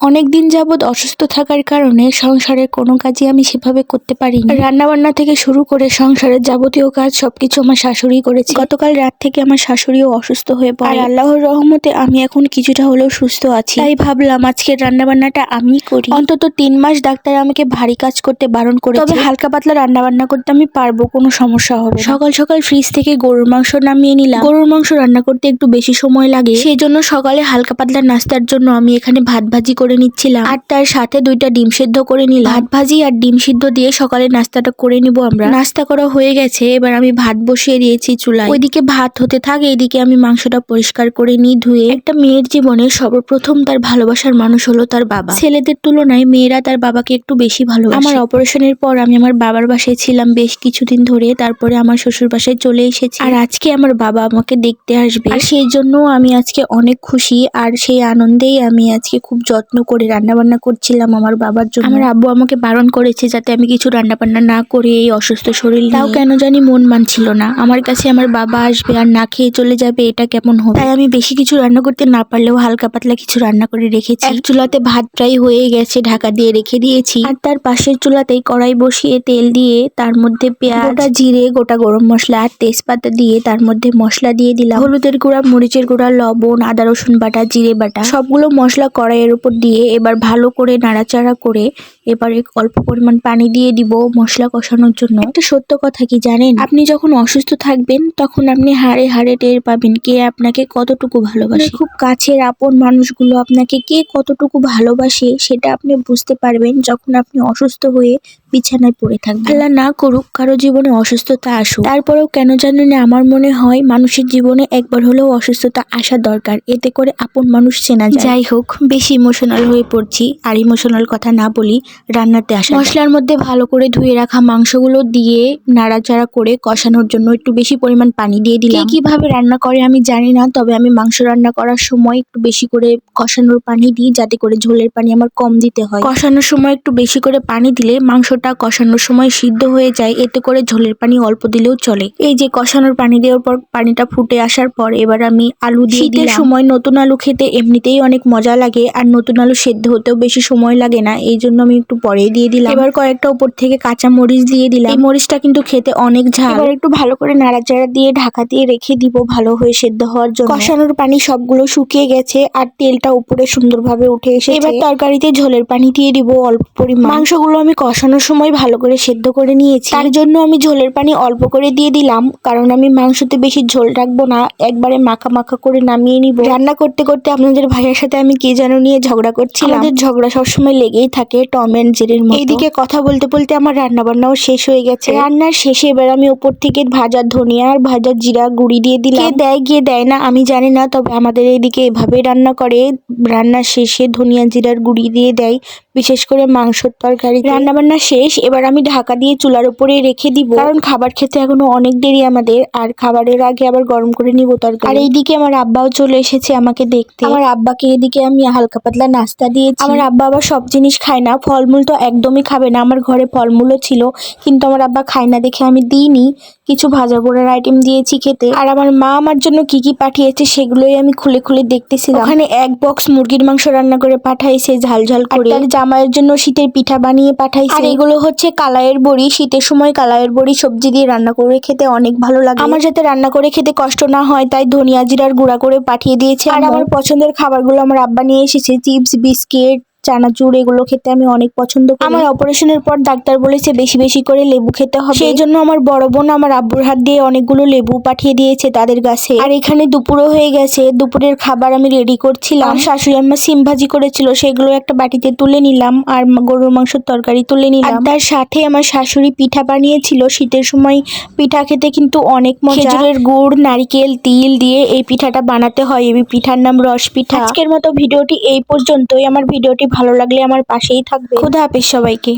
অনেক দিন যাবৎ অসুস্থ থাকার কারণে সংসারের কোনো কাজই আমি সেভাবে করতে পারিনি। রান্না বান্না থেকে শুরু করে সংসারের যাবতীয় কাজ সবকিছু আমার শাশুড়ি করেছে। গতকাল রাত থেকে আমার শাশুড়িও অসুস্থ হয়ে পড়ে। আল্লাহর রহমতে আমি এখন কিছুটা হলেও সুস্থ আছি। তাই ভাবলাম আজকের রান্না বান্নাটা আমি করি। অন্তত তিন মাস ডাক্তার আমাকে ভারী কাজ করতে বারণ করে তবে হালকা পাতলা রান্না বান্না করতে আমি পারব, কোনো সমস্যা হবে। সকাল সকাল ফ্রিজ থেকে গরুর মাংস নামিয়ে নিলাম। গরুর মাংস রান্না করতে একটু বেশি সময় লাগে। সেই জন্য সকালে হালকা পাতলা নাস্তার জন্য আমি এখানে ভাত ভাজি করে নিচ্ছিলাম। আর তার সাথে দুইটা ডিম সেদ্ধ করে নিলাম। ভাত ভাজি আর ডিম সিদ্ধ দিয়ে সকালে নাস্তাটা করে নিব আমরা। নাস্তা করা হয়ে গেছে, এবার আমি ভাত বসিয়ে দিয়েছি চুলায়। ওইদিকে ভাত হতে থাকে এদিকে আমি মাংসটা পরিষ্কার করে নিই ধুয়ে। একটা মেয়ের জীবনে সর্বপ্রথম তার ভালোবাসার মানুষ হলো তার বাবা। ছেলেদের তুলনায় মেয়েরা তার বাবাকে একটু বেশি ভালোবাসে। আমার অপারেশনের পর আমি আমার বাবার বাসায় ছিলাম বেশ কিছুদিন ধরে, তারপরে আমার শ্বশুর বাসায় চলে এসেছি। আর আজকে আমার বাবা আমাকে দেখতে আসবে। সেই জন্য আমি আজকে অনেক খুশি, আর সেই আনন্দেই আমি আজকে খুব যত্ন করে রান্না বান্না করছিলাম আমার বাবার জন্য। আমার আব্বু আমাকে বারণ করেছে যাতে আমি কিছু রান্না বান্না না করে এই অসুস্থ শরীর তাও কেন জানি মন মানছিল না। আমার কাছে আমার বাবা আসবে আর না খেয়ে চলে যাবে এটা কেমন হবে? তাই আমি বেশি কিছু রান্না করতে না পারলেও হালকা পাতলা কিছু রান্না করে রেখেছি। এক চুলাতে ভাত প্রায় হয়ে গেছে ঢাকা দিয়ে রেখে দিয়েছি। আর তার পাশের চুলাতেই কড়াই বসিয়ে তেল দিয়ে তার মধ্যে পেঁয়াজ গোটা জিরে গোটা গরম মশলা আর তেজপাতা দিয়ে তার মধ্যে মশলা দিয়ে দিলাম। হলুদের গুঁড়া মরিচের গুঁড়া লবণ আদা রসুন বাটা জিরে বাটা সবগুলো মশলা কড়াইয়ের উপর দিয়ে এবার ভালো করে নাড়াচাড়া করে এবারে অল্প পরিমাণ পানি দিয়ে দিব মশলা কষানোর জন্য। একটা সত্য কথা কি জানেন? আপনি যখন অসুস্থ থাকবেন তখন আপনি হাড়ে হাড়ে টের পাবেন কে আপনাকে কতটুকু ভালোবাসে। খুব কাছের আপন মানুষগুলো আপনাকে কে কতটুকু ভালোবাসে সেটা আপনি বুঝতে পারবেন যখন আপনি অসুস্থ হয়ে বিছানায় পড়ে থাকবেন। আল্লাহ না করুক কারও জীবনে অসুস্থতা আসুক। তারপরেও কেন জানি না আমার মনে হয় মানুষের জীবনে একবার হলেও অসুস্থতা আসা দরকার। এতে করে আপন মানুষ চেনা যায়। যাই হোক বেশি ইমোশনাল হয়ে পড়ছি। আর ইমোশনাল কথা না বলি রান্নাতে আসা মশলার মধ্যে ভালো করে ধুয়ে রাখা মাংসগুলো দিয়ে নাড়াচাড়া করে কষানোর জন্য একটু বেশি পরিমাণ পানি দিয়ে দিলাম। কীভাবে রান্না করে আমি জানি না তবে আমি মাংস রান্না করার সময় একটু বেশি করে কষানোর পানি দিই যাতে করে ঝোলের পানি আমার কম দিতে হয়। কষানোর সময় একটু বেশি করে পানি দিলে মাংসটা কষানোর সময় সিদ্ধ হয়ে যায় এতে করে ঝোলের পানি অল্প দিলেও চলে। এই যে কষানোর পানি দেওয়ার পর পানিটা ফুটে আসার পর এবার আমি আলু দিয়ে শীতের সময় নতুন আলু খেতে এমনিতেই অনেক মজা লাগে আর নতুন আলু সেদ্ধ হতেও বেশি সময় লাগে না এই জন্য আমি একটু পরে দিয়ে দিলাম। এবার কয়েকটা উপর থেকে কাঁচা মরিচ দিয়ে দিলাম। এই মরিচটা কিন্তু খেতে অনেক ঝাল। এবার একটু ভালো করে নাড়াচাড়া দিয়ে ঢাকা দিয়ে রেখে দিব ভালো হয়ে সেদ্ধ হওয়ার জন্য। কষানোর পানি সবগুলো শুকিয়ে গেছে আর তেলটা উপরে সুন্দরভাবে উঠে এসেছে। এবার তরকারিতে ঝোলের পানি দিয়ে দিব অল্প পরিমাণ। মাংসগুলো আমি কষানোর সময় ভালো করে সেদ্ধ করে নিয়েছি। তার জন্য আমি ঝোলের পানি অল্প করে দিয়ে দিলাম কারণ আমি মাংসতে বেশি ঝোল রাখব না। একবারে মাখা মাখা করে নামিয়ে নিব। রান্না করতে করতে আপনাদের ভাইয়ের সাথে আমি কে যেন নিয়ে ঝগড়া করছিলাম। আমাদের ঝগড়া সবসময় লেগেই থাকে টম এন্ড জেরির মতো। এইদিকে কথা বলতে বলতে আমার রান্না বান্নাও শেষ হয়ে গেছে। রান্নার শেষে এবার আমি উপর থেকে ভাজা ধনিয়া আর ভাজা জিরা গুঁড়ি দিয়ে দিলাম। কে দেয় গিয়ে দেয় না আমি জানি না তবে আমাদের এইদিকে এভাবে রান্না করে। রান্নার শেষে ধনিয়া জিরার গুঁড়ি দিয়ে দেয় বিশেষ করে মাংসর তরকারি রান্না বান্না শেষ এবার আমি ঢাকা দিয়ে চুলার উপরে রেখে দিব। কারণ খাবার খেতে এখনও অনেক দেরি আমাদের আর খাবারের আগে আবার গরম করে নিব তরকারি। আর এইদিকে আমার আব্বাও চলে এসেছে আমাকে দেখতে। আমার আব্বাকে এদিকে আমি হালকা পাতলা নাস্তা দিয়েছি। আমার আব্বা আবার সব জিনিস খায় না ফলমূল তো একদমই খাবে না। আমার ঘরে ফলমূলও ছিল কিন্তু আমার আব্বা খায় না দেখে আমি দিইনি। কিছু ভাজা পোড়ার আইটেম দিয়েছি খেতে। আর আমার মা আমার জন্য কি কি পাঠিয়েছে সেগুলোই আমি খুলে খুলে দেখতেছিলাম। ওখানে এক বক্স মুরগির মাংস রান্না করে পাঠাইছে ঝাল ঝাল করে। তার জামাইয়ের জন্য শীতের পিঠা বানিয়ে পাঠাইছে। আর এগুলো হচ্ছে কালাইয়ের বড়ি। শীতের সময় কালাইয়ের বড়ি সবজি দিয়ে রান্না করে খেতে অনেক ভালো লাগে। আমার যাতে রান্না করে খেতে কষ্ট না হয় তাই ধনিয়া জিরার গুঁড়া করে পাঠিয়ে দিয়েছে আর আমার পছন্দের খাবারগুলো আমার আব্বা নিয়ে এসেছে চিপস বিস্কিট চানাচুর এগুলো খেতে আমি অনেক পছন্দ করি। আমার অপারেশনের পর ডাক্তার বলেছে বেশি বেশি করে লেবু খেতে হবে। সেই জন্য আমার বড় বোন আমার আব্বুর হাত দিয়ে অনেকগুলো লেবু পাঠিয়ে দিয়েছে তাদের কাছে। আর এখানে দুপুরও হয়ে গেছে দুপুরের খাবার আমি রেডি করছিলাম। শাশুড়ি আম্মা সিম ভাজি করেছিল সেগুলো একটা বাটিতে তুলে নিলাম আর গরুর মাংসের তরকারি তুলে নিলাম। তার সাথে আমার শাশুড়ি পিঠা বানিয়েছিল শীতের সময় পিঠা খেতে কিন্তু অনেক মজা। খেজুরের গুড় নারকেল তিল দিয়ে এই পিঠাটা বানাতে হয়। এই পিঠার নাম রস পিঠা। আজকের মতো ভিডিওটি এই পর্যন্তই। আমার ভিডিওটি ভালো লাগলে আমার পাশেই থাকবে। খুদা হাফিজ সবাইকে।